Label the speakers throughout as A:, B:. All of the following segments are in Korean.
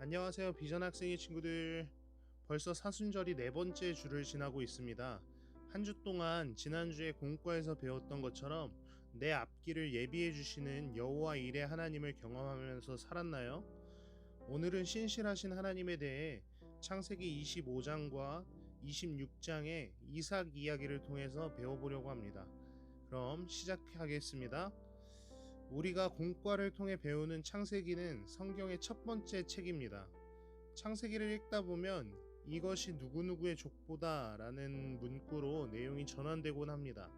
A: 안녕하세요 비전 학생의 친구들 벌써 사순절이 네 번째 주를 지나고 있습니다 한 주 동안 지난주에 공과에서 배웠던 것처럼 내 앞길을 예비해 주시는 여호와 일의 하나님을 경험하면서 살았나요? 오늘은 신실하신 하나님에 대해 창세기 25장과 26장의 이삭 이야기를 통해서 배워보려고 합니다. 그럼 시작하겠습니다. 우리가 공과를 통해 배우는 창세기는 성경의 첫 번째 책입니다. 창세기를 읽다 보면 이것이 누구누구의 족보다 라는 문구로 내용이 전환되곤 합니다.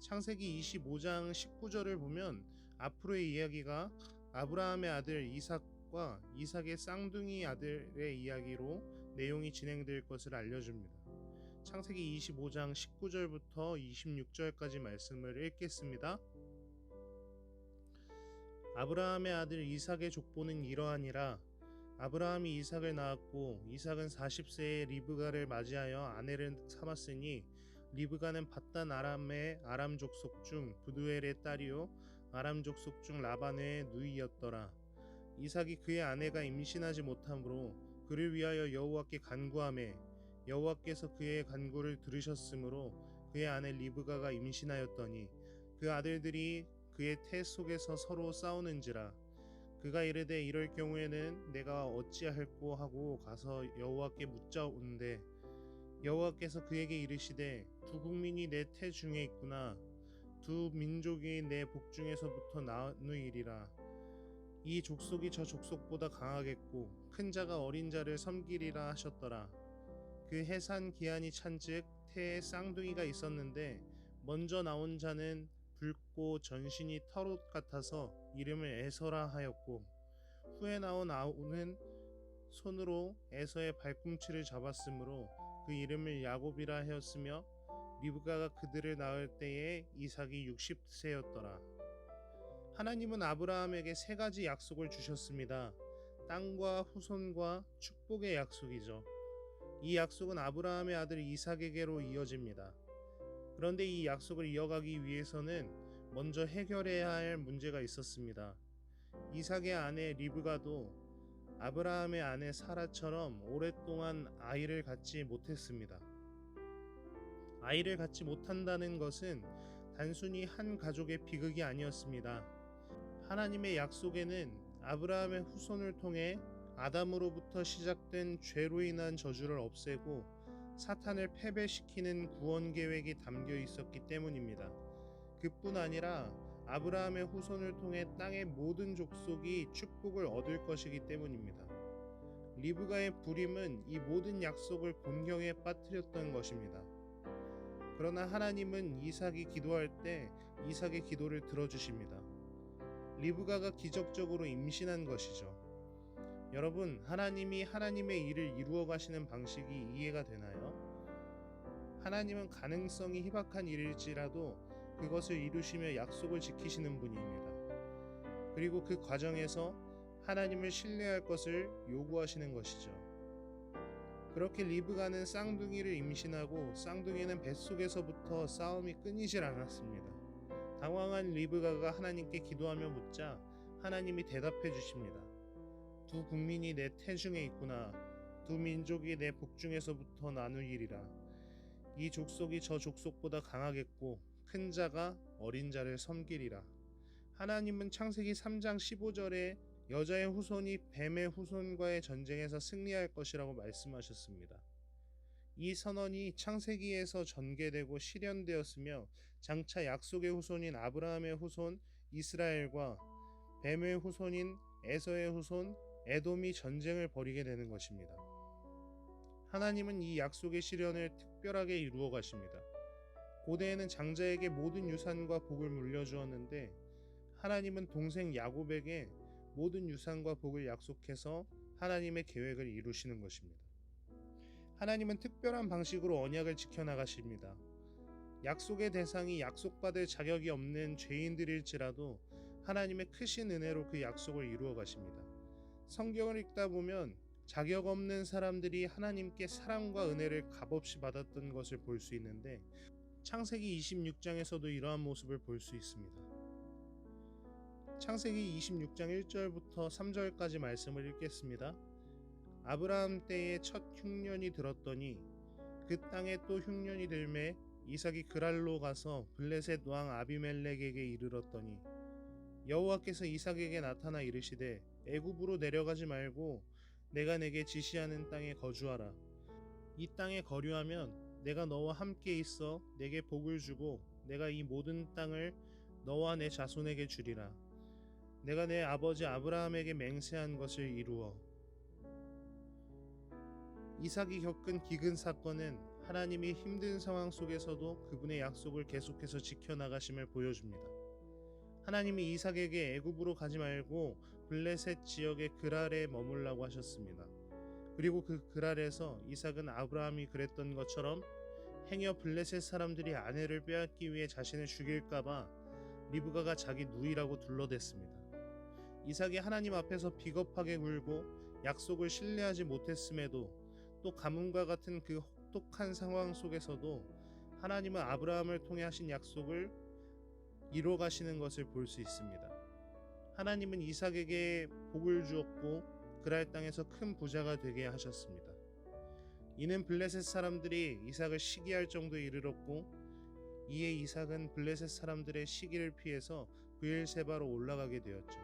A: 창세기 25장 19절을 보면 앞으로의 이야기가 아브라함의 아들 이삭과 이삭의 쌍둥이 아들의 이야기로 내용이 진행될 것을 알려줍니다. 창세기 25장 19절부터 26절까지 말씀을 읽겠습니다. 아브라함의 아들 이삭의 족보는 이러하니라. 아브라함이 이삭을 낳았고 이삭은 40세에 리브가를 맞이하여 아내를 삼았으니 리브가는 바단 아람의 아람 족속 중 부두엘의 딸이요 아람 족속 중 라반의 누이였더라. 이삭이 그의 아내가 임신하지 못하므로 그를 위하여 여호와께 간구하매 여호와께서 그의 간구를 들으셨으므로 그의 아내 리브가가 임신하였더니 그 아들들이 그의 태 속에서 서로 싸우는지라. 그가 이르되 이럴 경우에는 내가 어찌할꼬 하고 가서 여호와께 묻자온데 여호와께서 그에게 이르시되 두 국민이 내 태 중에 있구나. 두 민족이 내 복중에서부터 나누이리라. 이 족속이 저 족속보다 강하겠고 큰 자가 어린 자를 섬기리라 하셨더라. 그 해산 기한이 찬즉 태에 쌍둥이가 있었는데 먼저 나온 자는 붉고 전신이 털옷 같아서 이름을 에서라 하였고 후에 나온 아우는 손으로 에서의 발꿈치를 잡았으므로 그 이름을 야곱이라 하였으며 리브가가 그들을 낳을 때에 이삭이 60세였더라. 하나님은 아브라함에게 세 가지 약속을 주셨습니다. 땅과 후손과 축복의 약속이죠. 이 약속은 아브라함의 아들 이삭에게로 이어집니다. 그런데 이 약속을 이어가기 위해서는 먼저 해결해야 할 문제가 있었습니다. 이삭의 아내 리브가도 아브라함의 아내 사라처럼 오랫동안 아이를 갖지 못했습니다. 아이를 갖지 못한다는 것은 단순히 한 가족의 비극이 아니었습니다. 하나님의 약속에는 아브라함의 후손을 통해 아담으로부터 시작된 죄로 인한 저주를 없애고 사탄을 패배시키는 구원 계획이 담겨 있었기 때문입니다. 그뿐 아니라 아브라함의 후손을 통해 땅의 모든 족속이 축복을 얻을 것이기 때문입니다. 리브가의 부림은 이 모든 약속을 곤경에 빠뜨렸던 것입니다. 그러나 하나님은 이삭이 기도할 때 이삭의 기도를 들어주십니다. 리브가가 기적적으로 임신한 것이죠. 여러분, 하나님이 하나님의 일을 이루어 가시는 방식이 이해가 되나요? 하나님은 가능성이 희박한 일일지라도 그것을 이루시며 약속을 지키시는 분입니다. 그리고 그 과정에서 하나님을 신뢰할 것을 요구하시는 것이죠. 그렇게 리브가는 쌍둥이를 임신하고 쌍둥이는 뱃속에서부터 싸움이 끊이질 않았습니다. 당황한 리브가가 하나님께 기도하며 묻자 하나님이 대답해 주십니다. 두 국민이 내 태중에 있구나. 두 민족이 내 복중에서부터 나누이리라. 이 족속이 저 족속보다 강하겠고 큰 자가 어린 자를 섬기리라. 하나님은 창세기 3장 15절에 여자의 후손이 뱀의 후손과의 전쟁에서 승리할 것이라고 말씀하셨습니다. 이 선언이 창세기에서 전개되고 실현되었으며 장차 약속의 후손인 아브라함의 후손 이스라엘과 뱀의 후손인 에서의 후손 에돔이 전쟁을 벌이게 되는 것입니다. 하나님은 이 약속의 실현을 특별하게 이루어 가십니다. 고대에는 장자에게 모든 유산과 복을 물려주었는데 하나님은 동생 야곱에게 모든 유산과 복을 약속해서 하나님의 계획을 이루시는 것입니다. 하나님은 특별한 방식으로 언약을 지켜나가십니다. 약속의 대상이 약속받을 자격이 없는 죄인들일지라도 하나님의 크신 은혜로 그 약속을 이루어 가십니다. 성경을 읽다 보면 자격 없는 사람들이 하나님께 사랑과 은혜를 값없이 받았던 것을 볼 수 있는데 창세기 26장에서도 이러한 모습을 볼 수 있습니다. 창세기 26장 1절부터 3절까지 말씀을 읽겠습니다. 아브라함 때에 첫 흉년이 들었더니 그 땅에 또 흉년이 들매 이삭이 그랄로 가서 블레셋 왕 아비멜렉에게 이르렀더니 여호와께서 이삭에게 나타나 이르시되 애굽으로 내려가지 말고 내가 내게 지시하는 땅에 거주하라. 이 땅에 거류하면 내가 너와 함께 있어 내게 복을 주고 내가 이 모든 땅을 너와 내 자손에게 주리라. 내가 내 아버지 아브라함에게 맹세한 것을 이루어. 이삭이 겪은 기근 사건은 하나님이 힘든 상황 속에서도 그분의 약속을 계속해서 지켜나가심을 보여줍니다. 하나님이 이삭에게 애굽으로 가지 말고 블레셋 지역의 그랄에 머물라고 하셨습니다. 그리고 그 그랄에서 이삭은 아브라함이 그랬던 것처럼 행여 블레셋 사람들이 아내를 빼앗기 위해 자신을 죽일까봐 리브가가 자기 누이라고 둘러댔습니다. 이삭이 하나님 앞에서 비겁하게 굴고 약속을 신뢰하지 못했음에도 또 가뭄과 같은 그 혹독한 상황 속에서도 하나님은 아브라함을 통해 하신 약속을 이뤄 가시는 것을 볼 수 있습니다. 하나님은 이삭에게 복을 주었고 그랄 땅에서 큰 부자가 되게 하셨습니다. 이는 블레셋 사람들이 이삭을 시기할 정도에 이르렀고 이에 이삭은 블레셋 사람들의 시기를 피해서 브엘세바로 올라가게 되었죠.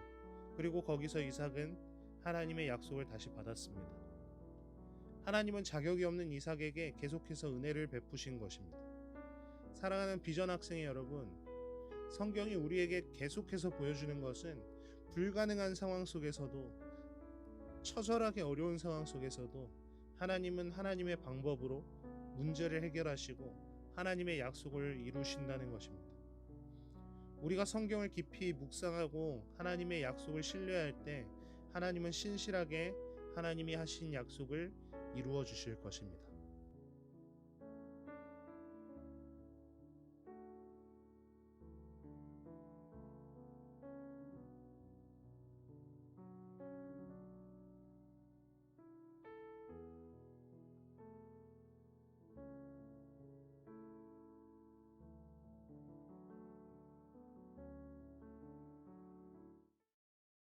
A: 그리고 거기서 이삭은 하나님의 약속을 다시 받았습니다. 하나님은 자격이 없는 이삭에게 계속해서 은혜를 베푸신 것입니다. 사랑하는 비전 학생의 여러분, 성경이 우리에게 계속해서 보여주는 것은 불가능한 상황 속에서도 처절하게 어려운 상황 속에서도 하나님은 하나님의 방법으로 문제를 해결하시고 하나님의 약속을 이루신다는 것입니다. 우리가 성경을 깊이 묵상하고 하나님의 약속을 신뢰할 때 하나님은 신실하게 하나님이 하신 약속을 이루어 주실 것입니다.